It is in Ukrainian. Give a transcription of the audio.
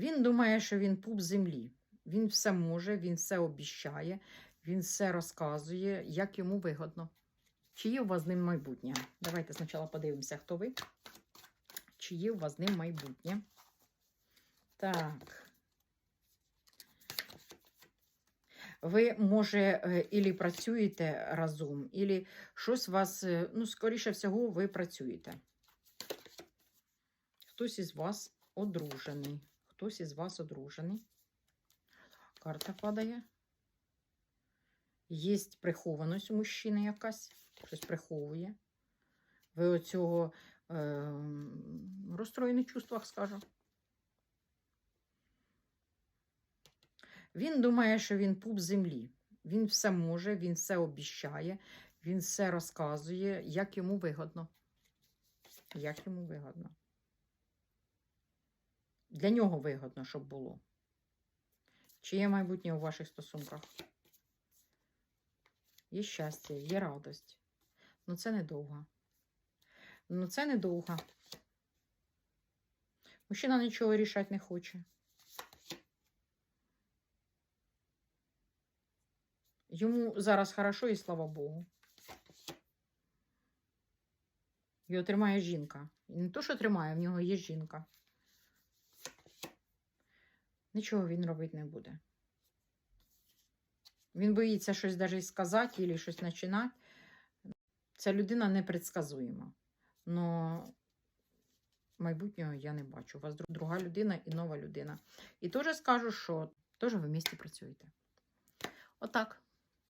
Він думає, що він пуп землі. Він все може, він все обіщає, він все розказує, як йому вигодно. Чи є у вас з ним майбутнє? Давайте спочатку подивимося, хто ви. Чи є у вас з ним майбутнє? Так. Ви, може, е, ілі працюєте разом, ілі щось вас, е, ну, скоріше всього, ви працюєте. Хтось із вас одружений. Хтось із вас одружений. Карта падає. Є прихованість у мужчини якась, щось приховує. Ви оцього е, розстроєний чувствах, скажу. Він думає, що він пуп землі. Він все може, він все обіщає, він все розказує, як йому вигодно. Як йому вигодно. Для нього вигодно, щоб було. Чи є майбутнє у ваших стосунках? Є щастя, є радость. Ну це недовго. Ну це недовго. Мужчина нічого рішати не хоче. Йому зараз хорошо і слава Богу. Його тримає жінка. І не то, що тримає, в нього є жінка. Нічого він робити не буде. Він боїться щось навіть сказати або щось починати. Ця людина непредсказуєма. Но майбутнього я не бачу. У вас дру- друга людина і нова людина. І теж скажу, що теж ви в місті працюєте. Отак.